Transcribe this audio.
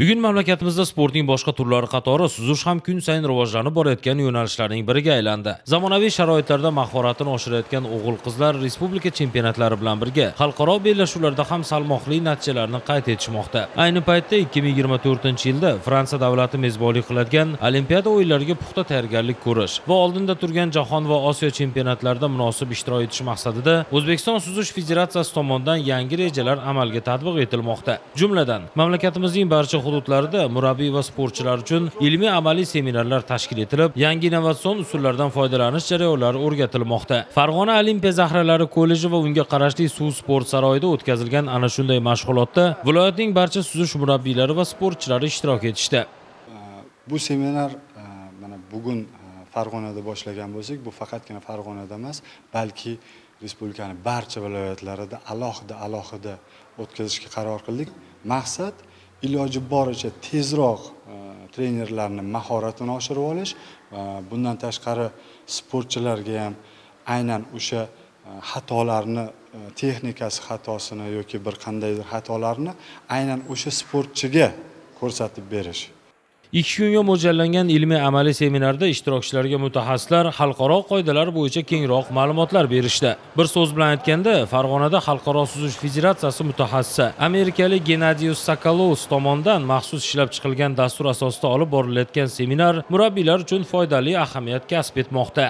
Bugun mamlakatimizda sportning boshqa turlari qatori suzish ham kun sayin rivojlanib borayotgan yo'nalishlarning biriga aylandi. Zamonaviy sharoitlarda mahoratini oshirayotgan o'g'il-qizlar respublika chempionatlari bilan birga xalqaro bellashuvlarda ham salmoqli natijalarni qayd etishmoqda. Ayni paytda 2024-yilda Fransiya davlati mezbonlik qiladigan Olimpiada o'yinlariga puxta tayyorgarlik ko'rish va oldinda turgan jahon va Osiyo chempionatlarida munosib ishtirok etish maqsadida O'zbekiston suzish federatsiyasi tomonidan yangi rejalar amalga tatbiq etilmoqda. Jumladan, mamlakatimizning barcha hududlarida murabbiy va sportchilar uchun ilmiy amaliy seminarlar tashkil etilib, yangi innovatsion usullardan foydalanish jarayonlari o'rgatilmoqda. Farg'ona Olimpiya zaxiralari kolleji va unga qarashli suv sport saroyida o'tkazilgan ana shunday mashg'ulotda viloyatning barcha suzish murabbiylari va sportchilari ishtirok etishdi. Bu seminar e, mana bugun e, Farg'onada boshlagan bo'lsak, bu faqatgina Farg'onada emas, balki respublikaning barcha viloyatlarida alohida alohida o'tkazishga qaror qildik. Maqsad iloji boricha tezroq e, trenerlarni mahoratini oshirib olish, va bundan tashqari sportchilarga ham aynan o'sha e, xatolarni e, texnikasi xatosini yoki bir qandaydir xatolarni aynan o'sha sportchiga ko'rsatib berish. Ikki kunga mo'ljallangan ilmiy amaliy seminarda ishtirokchilarga mutaxassislar xalqaro qoidalar bo'yicha kengroq ma'lumotlar berishdi. Bir so'z bilan aytganda, Farg'onada Xalqaro suzish federatsiyasi mutaxassisi amerikalik Genadius Sokolous tomonidan maxsus ishlab chiqilgan dastur asosida olib borilayotgan seminar murabbiylar uchun foydali ahamiyat kasb etmoqda.